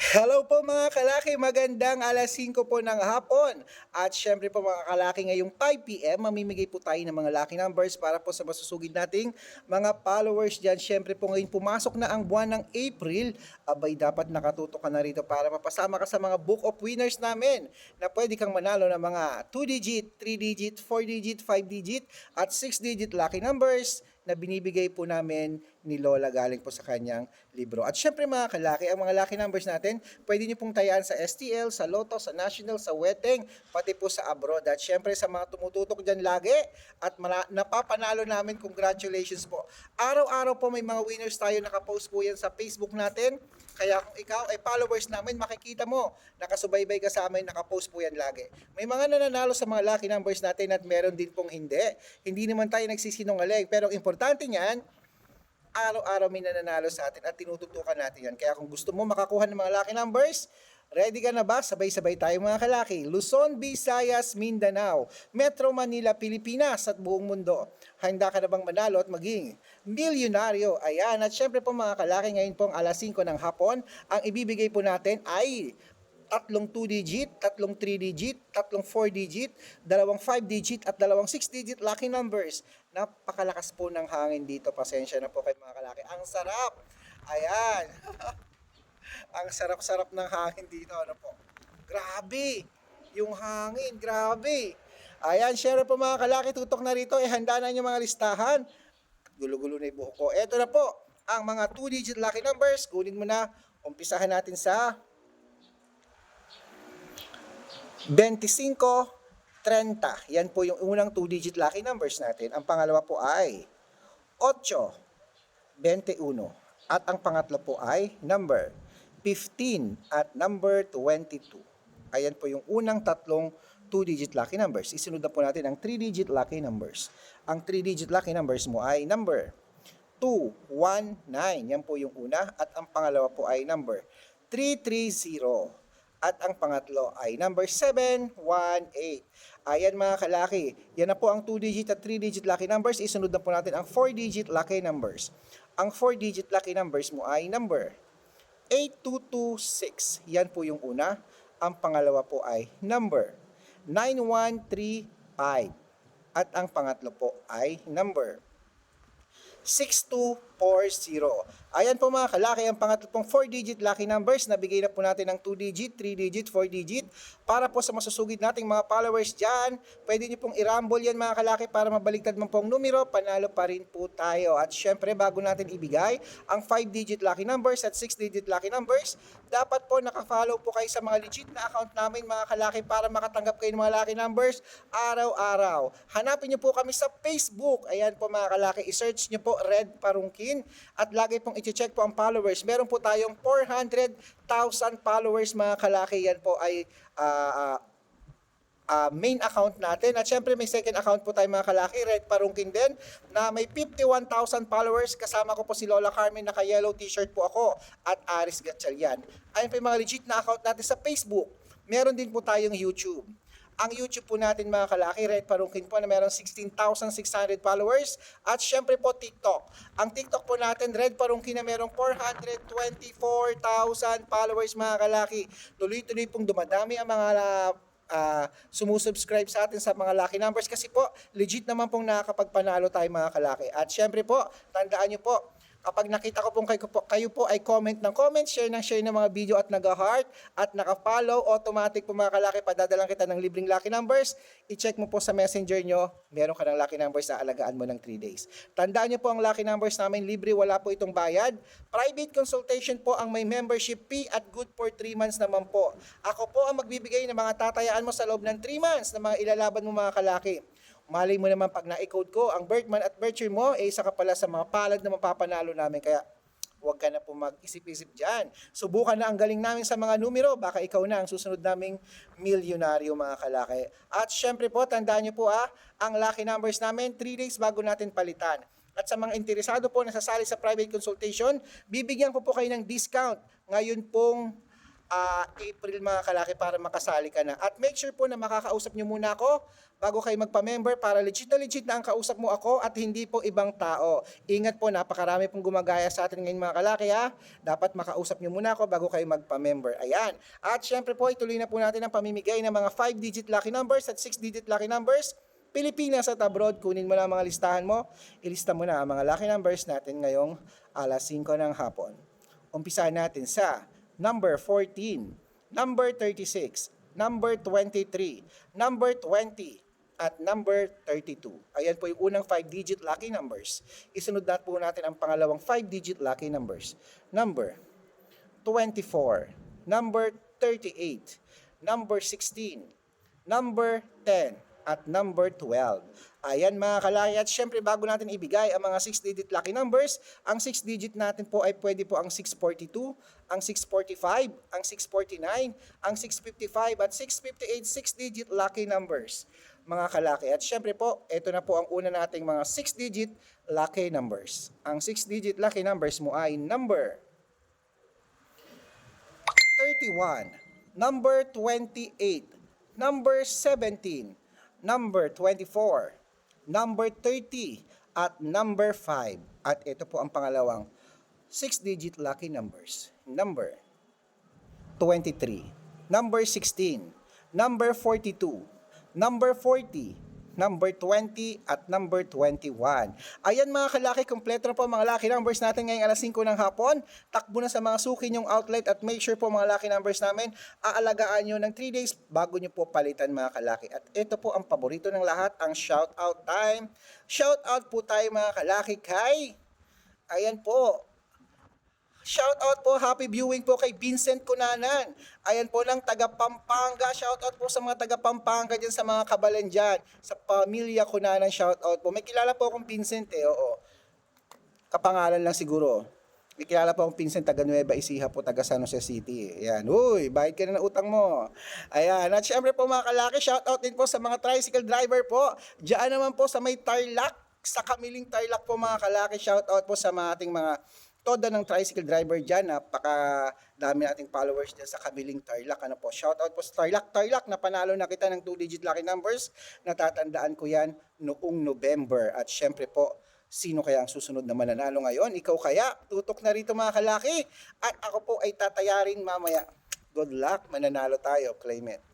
Hello po mga kalaki, magandang alas 5 po ng hapon. At syempre po mga kalaki, ngayong 5pm, mamimigay po tayo ng mga lucky numbers para po sa masusugid nating mga followers dyan. Syempre po ngayon pumasok na ang buwan ng April, abay dapat nakatuto ka na rito para mapasama ka sa mga book of winners namin na pwede kang manalo ng mga 2-digit, 3-digit, 4-digit, 5-digit at 6-digit lucky numbers na binibigay po namin ni Lola galing po sa kanyang libro. At syempre mga kalaki, ang mga lucky numbers natin, pwede niyo pong tayaan sa STL, sa Lotto, sa National, sa Weteng, pati po sa abroad. At syempre sa mga tumututok dyan lagi at napapanalo namin, congratulations po. Araw-araw po may mga winners tayo, nakapost po yan sa Facebook natin. Kaya kung ikaw ay followers namin, makikita mo, nakasubaybay ka sa amin, nakapost po yan lagi. May mga nananalo sa mga lucky numbers natin at meron din pong hindi. Hindi naman tayo nagsisinungaling. Pero importante niyan, araw-araw may nananalo sa atin at tinututukan natin yan. Kaya kung gusto mo makakuha ng mga lucky numbers, ready ka na ba? Sabay-sabay tayo mga kalaki. Luzon, Visayas, Mindanao, Metro Manila, Pilipinas at buong mundo. Handa ka na bang manalo at maging milyonaryo? Ayan, at syempre po mga kalaki, ngayon pong alas 5 ng hapon, ang ibibigay po natin ay tatlong 2-digit, tatlong 3-digit, tatlong 4-digit, dalawang 5-digit at dalawang 6-digit lucky numbers. Napakalakas po ng hangin dito. Pasensya na po kay mga kalaki. Ang sarap! Ayan! Ang sarap-sarap ng hangin dito. Ano po? Grabe! Yung hangin, grabe! Ayan, share po mga kalaki, tutok na rito. Eh, handa na yung mga listahan. Gulo-gulo na yung buhok ko. Eto na po, ang mga 2-digit lucky numbers. Kunin mo na. Umpisahan natin sa 25, 30. Yan po yung unang 2-digit lucky numbers natin. Ang pangalawa po ay 8, 21. At ang pangatlo po ay number 15 at number 22. Ayan po yung unang tatlong 2-digit lucky numbers. Isunod na po natin ang 3-digit lucky numbers. Ang 3-digit lucky numbers mo ay number 2, 1, 9. Yan po yung una. At ang pangalawa po ay number 330. At ang pangatlo ay number 718. Ayan mga kalaki. Yan na po ang 2-digit at 3-digit lucky numbers. Isunod na po natin ang 4-digit lucky numbers. Ang 4-digit lucky numbers mo ay number 8226. Yan po yung una. Ang pangalawa po ay number 9135. At ang pangatlo po ay number 6240. Ayan po mga kalaki, ang pangatlo pong 4-digit lucky numbers. Nabigay na po natin ng 2-digit, 3-digit, 4-digit. Para po sa masusugid nating mga followers dyan, pwede nyo pong i-rumble yan mga kalaki para mabaliktad man pong numero, panalo pa rin po tayo. At syempre, bago natin ibigay ang 5-digit lucky numbers at 6-digit lucky numbers, dapat po nakafollow po kayo sa mga legit na account namin mga kalaki para makatanggap kayo ng mga lucky numbers araw-araw. Hanapin nyo po kami sa Facebook. Ayan po mga kalaki, i-search nyo po Red Parungkin at lagi pong i-check po ang followers. Meron po tayong 400,000 followers mga kalaki. Yan po ay ah, ah, ah, main account natin. At syempre may second account po tayo mga kalaki, Red Parungkin din, na may 51,000 followers. Kasama ko po si Lola Carmen, naka-yellow t-shirt po ako, at Aris Gatchalian. Ayun po yung mga legit na account natin sa Facebook. Meron din po tayong YouTube. Ang YouTube po natin mga kalaki, Red Parungkin po na meron 16,600 followers. At syempre po TikTok. Ang TikTok po natin, Red Parungkin na merong 424,000 followers mga kalaki. Tuloy-tuloy pong dumadami ang mga ah, sumusubscribe sa atin sa mga lucky numbers kasi po legit naman pong nakakapagpanalo tayo mga kalaki. At syempre po, tandaan nyo po, kapag nakita ko pong kayo po, kayo po ay comment ng comment, share ng share ng mga video at nag-heart at naka-follow, automatic po mga kalaki, padadalang kita ng libreng lucky numbers. I-check mo po sa messenger nyo, meron ka ng lucky numbers na alagaan mo ng 3 days. Tandaan nyo po ang lucky numbers namin, libre, wala po itong bayad. Private consultation po ang may membership fee at good for 3 months naman po. Ako po ang magbibigay ng mga tatayaan mo sa loob ng 3 months na mga ilalaban mo mga kalaki. Malay mo naman pag na-code ko, ang birthman at birth year mo, eh isa ka pala sa mga palad na mapapanalo namin. Kaya huwag ka na po mag-isip-isip dyan. Subukan na ang galing namin sa mga numero. Baka ikaw na ang susunod naming milyonaryo mga kalaki. At syempre po, tandaan nyo po ah, ang lucky numbers namin, 3 days bago natin palitan. At sa mga interesado po na sasali sa private consultation, bibigyan ko po kayo ng discount. Ngayon pong ah, April mga kalaki para makasali ka na. At make sure po na makakausap nyo muna ako bago kayo magpa-member para legit na legit na ang kausap mo ako at hindi po ibang tao. Ingat po, napakarami pong gumagaya sa atin ngayon mga kalaki ha. Dapat makausap nyo muna ako bago kayo magpa-member. Ayan. At syempre po, ituloy na po natin ang pamimigay ng mga 5-digit lucky numbers at 6-digit lucky numbers. Pilipinas at abroad, kunin mo na ang mga listahan mo. Ilista mo na ang mga lucky numbers natin ngayong alas 5 ng hapon. Umpisahan natin sa number 14, number 36, number 23, number 20, at number 32. Ayan po yung unang 5-digit lucky numbers. Isunod na po natin ang pangalawang 5-digit lucky numbers. Number 24, number 38, number 16, number 10, at number 12. Ayan mga kalaki. At syempre bago natin ibigay ang mga 6-digit lucky numbers, ang 6-digit natin po ay pwede po ang 642, ang 645, ang 649, ang 655 at 658 6-digit lucky numbers mga kalaki. At syempre po, ito na po ang una nating mga 6-digit lucky numbers. Ang 6-digit lucky numbers mo ay number 31, number 28, number 17, number 24, number 30, at number 5. At ito po ang pangalawang 6-digit lucky numbers. Number 23, number 16, number 42, number 40, number 20, at number 21. Ayan mga kalaki, kompleto na po mga lucky numbers natin ngayong alas 5 ng hapon. Takbo na sa mga suki nyong outlet at make sure po mga lucky numbers namin, aalagaan nyo ng 3 days bago nyo po palitan mga kalaki. At ito po ang paborito ng lahat, ang shout out time. Shout out po tayo mga kalaki kay, ayan po, Shout out po, happy viewing po kay Vincent Cunanan. Ayan po ng taga Pampanga. Shout out po sa mga taga Pampanga diyan sa mga kabalan dyan. Sa pamilya Cunanan, shout out po. May kilala po akong Vincent eh, oo. Kapangalan lang siguro. May kilala po akong Vincent taga Nueva Ecija po, taga San Jose City. Ayan, uy, bayad ka na ng utang mo. Ayan, at syempre po mga kalaki, shout out din po sa mga tricycle driver po. Diyan naman po sa may Tarlac, sa Kamiling Tarlac po mga kalaki, shout out po sa mga ating mga toda ng tricycle driver dyan, napaka dami nating followers dyan sa kabiling Tarlac. Ano po, shout out po sa Tarlac. Tarlac, napanalo na kita ng 2-digit lucky numbers. Natatandaan ko yan noong November. At syempre po, sino kaya ang susunod na mananalo ngayon? Ikaw kaya? Tutok na rito mga kalaki. At ako po ay tatayarin mamaya. Good luck, mananalo tayo, claim it.